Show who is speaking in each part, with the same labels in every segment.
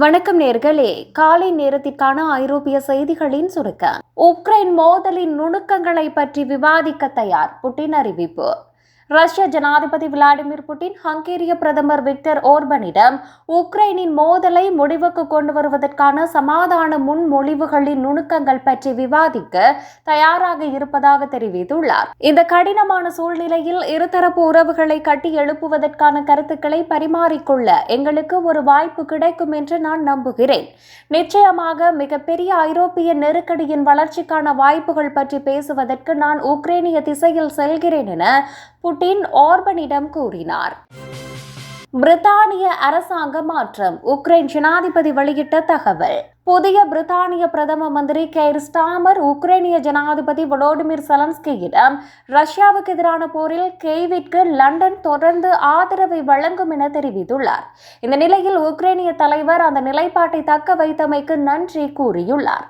Speaker 1: வணக்கம் நேர்களே. காலை நேரத்திற்கான ஐரோப்பிய செய்திகளின் சுருக்கம். உக்ரைன் மோதலின் நுணுக்கங்களை பற்றி விவாதிக்க தயார். புட்டின் அறிவிப்பு. ரஷ்ய ஜனாதிபதி விளாடிமிர் புட்டின் ஹங்கேரிய பிரதமர் விக்டர் ஓர்பனிடம் உக்ரைனின் மோதலை முடிவுக்கு கொண்டு வருவதற்கான சமாதான முன்மொழிவுகளின் நுணுக்கங்கள் பற்றி விவாதிக்க தயாராக இருப்பதாக தெரிவித்துள்ளார். இந்த கடினமான சூழ்நிலையில் இருதரப்பு உறவுகளை கட்டி எழுப்புவதற்கான கருத்துக்களை பரிமாறிக்கொள்ள எங்களுக்கு ஒரு வாய்ப்பு கிடைக்கும் என்று நான் நம்புகிறேன். நிச்சயமாக மிகப்பெரிய ஐரோப்பிய நெருக்கடியின் வளர்ச்சிக்கான வாய்ப்புகள் பற்றி பேசுவதற்கு நான் உக்ரைனிய திசையில் செல்கிறேன் என புட்டின் ஆர்பனிடம் கூறினார். பிரித்தானிய அரசாங்க மாற்றம் உக்ரைன் ஜனாதிபதி வெளியிட்ட தகவல். புதிய பிரித்தானிய பிரதம மந்திரி கெய்ர் ஸ்டாமர் உக்ரைனிய ஜனாதிபதி வொலோடிமிர் செலன்ஸ்கியிடம் ரஷ்யாவுக்கு எதிரான போரில் கெய்விற்கு லண்டன் தொடர்ந்து ஆதரவை வழங்கும் என தெரிவித்துள்ளார். இந்த நிலையில் உக்ரைனிய தலைவர் அந்த நிலைப்பாட்டை தக்க வைத்தமைக்கு நன்றி கூறியுள்ளார்.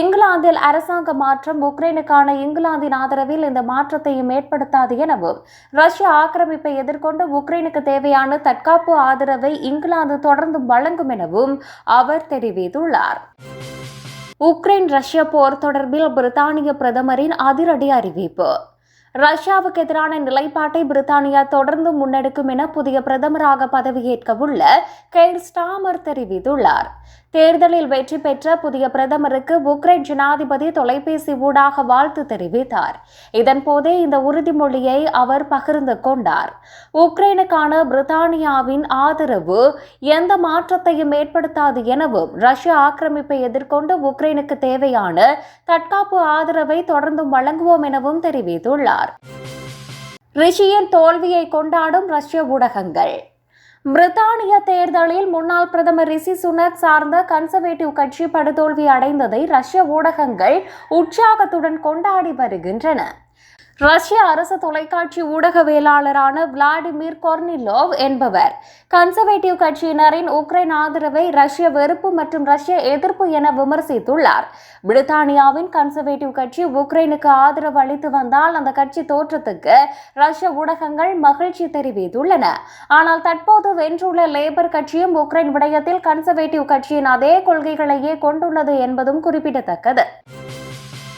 Speaker 1: இங்கிலாந்தில் அரசாங்க மாற்றம் உக்ரைனுக்கான இங்கிலாந்தின் ஆதரவில் இந்த மாற்றத்தையும் ஏற்படுத்தாது எனவும் ரஷ்ய ஆக்கிரமிப்பை எதிர்கொண்டு உக்ரைனுக்கு தேவையான தற்காப்பு ஆதரவை இங்கிலாந்து தொடர்ந்து வழங்கும் எனவும் அவர் தெரிவித்துள்ளார். உக்ரைன் ரஷ்ய போர் தொடர்பில் பிரித்தானிய பிரதமரின் அதிரடி அறிவிப்பு. ரஷ்யாவுக்கு எதிரான நிலைப்பாட்டை பிரித்தானியா தொடர்ந்து முன்னெடுக்கும் என புதிய பிரதமராக பதவியேற்க உள்ள கெய்ர் ஸ்டாமர் தெரிவித்துள்ளார். தேர்தலில் வெற்றி பெற்ற புதிய பிரதமருக்கு உக்ரைன் ஜனாதிபதி தொலைபேசி ஊடாக வாழ்த்து தெரிவித்தார். இதன்போதே இந்த உறுதிமொழியை அவர் பகிர்ந்து கொண்டார். உக்ரைனுக்கான பிரித்தானியாவின் ஆதரவு எந்த மாற்றத்தையும் ஏற்படுத்தாது எனவும் ரஷ்ய ஆக்கிரமிப்பை எதிர்கொண்டு உக்ரைனுக்கு தேவையான தற்காப்பு ஆதரவை தொடர்ந்து வழங்குவோம் எனவும் தெரிவித்துள்ளார். ரிஷியின் தோல்வியை கொண்டாடும் ரஷ்ய ஊடகங்கள். பிரித்தானிய தேர்தலில் முன்னாள் பிரதமர் ரிஷி சுனக் சார்ந்த கன்சர்வேட்டிவ் கட்சி படுதோல்வி அடைந்ததை ரஷ்ய ஊடகங்கள் உற்சாகத்துடன் கொண்டாடி வருகின்றன. ரஷ்ய அரசு தொலைக்காட்சி ஊடகவியலாளரான விளாடிமிர் கொர்னிலோவ் என்பவர். கன்சர்வேட்டிவ் கட்சியினரின் உக்ரைன் ஆதரவை ரஷ்ய வெறுப்பு மற்றும் ரஷ்ய எதிர்ப்பு என விமர்சித்துள்ளார். பிரித்தானியாவின் கன்சர்வேட்டிவ் கட்சி உக்ரைனுக்கு ஆதரவு அளித்து வந்தால் அந்த கட்சி தோற்றத்துக்கு ரஷ்ய ஊடகங்கள் மகிழ்ச்சி தெரிவித்துள்ளன. ஆனால் தற்போது வென்றுள்ள லேபர் கட்சியும் உக்ரைன் விடயத்தில் கன்சர்வேட்டிவ் கட்சியின் அதே கொள்கைகளையே கொண்டுள்ளது என்பதும் குறிப்பிடத்தக்கது.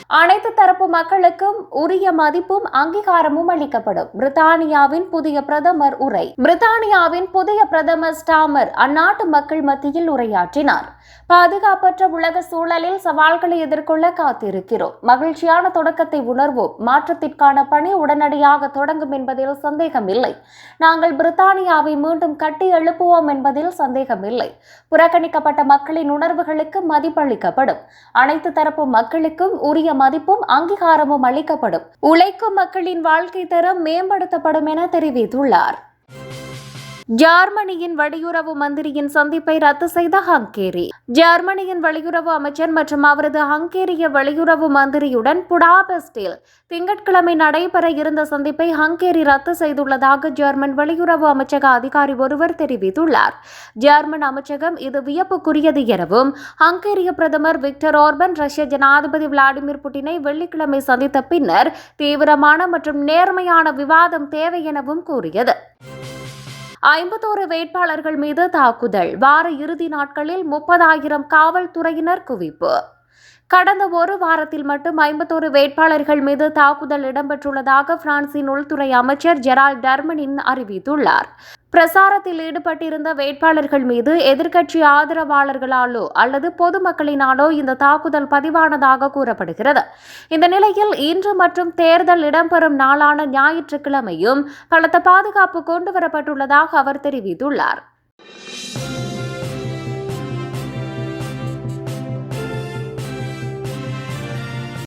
Speaker 1: அனைத்து தரப்பு மக்களுக்கும் உரிய மதிப்பும் அங்கீகாரமும் அளிக்கப்படும். பிரித்தானியாவின் புதிய பிரதமர் உரை. பிரித்தானியாவின் புதிய பிரதமர் ஸ்டாமர் அந்நாட்டு மக்கள் மத்தியில் உரையாற்றினார். பாதுகாப்பற்ற உலக சூழலில் சவால்களை எதிர்கொள்ள காத்திருக்கிறோம். மகிழ்ச்சியான தொடக்கத்தை உணர்வோம். மாற்றத்திற்கான பணி உடனடியாக தொடங்கும் என்பதில் சந்தேகமில்லை. நாங்கள் பிரித்தானியாவை மீண்டும் கட்டி எழுப்புவோம் என்பதில் சந்தேகமில்லை. புறக்கணிக்கப்பட்ட மக்களின் உணர்வுகளுக்கு மதிப்பளிக்கப்படும். அனைத்து தரப்பு மக்களுக்கும் உரிய மதிப்பும் அங்கீகாரமும் அளிக்கப்படும். உழைக்கும் மக்களின் வாழ்க்கை தரம் மேம்படுத்தப்படும் என தெரிவித்துள்ளார். ஜெர்மனியின் வெளியுறவு மந்திரியின் சந்திப்பை ரத்து செய்த ஹங்கேரி. ஜெர்மனியின் வெளியுறவு அமைச்சர் மற்றும் அவரது ஹங்கேரிய வெளியுறவு மந்திரியுடன் புடாபெஸ்டில் திங்கட்கிழமை நடைபெற இருந்த சந்திப்பை ஹங்கேரி ரத்து செய்துள்ளதாக ஜெர்மன் வெளியுறவு அமைச்சக அதிகாரி ஒருவர் தெரிவித்துள்ளார். ஜெர்மன் அமைச்சகம் இது வியப்புக்குரியது எனவும் ஹங்கேரிய பிரதமர் விக்டர் ஆர்பன் ரஷ்ய ஜனாதிபதி விளாடிமிர் புட்டினை வெள்ளிக்கிழமை சந்தித்த பின்னர் தீவிரமான மற்றும் நேர்மையான விவாதம் தேவை எனவும் கூறியது. ஐம்பத்தோரு வேட்பாளர்கள் மீது தாக்குதல். வார இறுதி நாட்களில் முப்பதாயிரம் காவல்துறையினர் குவிப்பு. கடந்த ஒரு வாரத்தில் மட்டும் ஐம்பத்தோரு வேட்பாளர்கள் மீது தாக்குதல் இடம்பெற்றுள்ளதாக பிரான்சின் உள்துறை அமைச்சர் ஜெரால் டர்மனின் அறிவித்துள்ளார். பிரசாரத்தில் ஈடுபட்டிருந்த வேட்பாளர்கள் மீது எதிர்க்கட்சி ஆதரவாளர்களாலோ அல்லது பொதுமக்களினாலோ இந்த தாக்குதல் பதிவானதாக கூறப்படுகிறது. இந்த நிலையில் இன்று மற்றும் தேர்தல் இடம்பெறும் நாளான ஞாயிற்றுக்கிழமையும் பலத்த பாதுகாப்பு கொண்டுவரப்பட்டுள்ளதாக அவர் தெரிவித்துள்ளார்.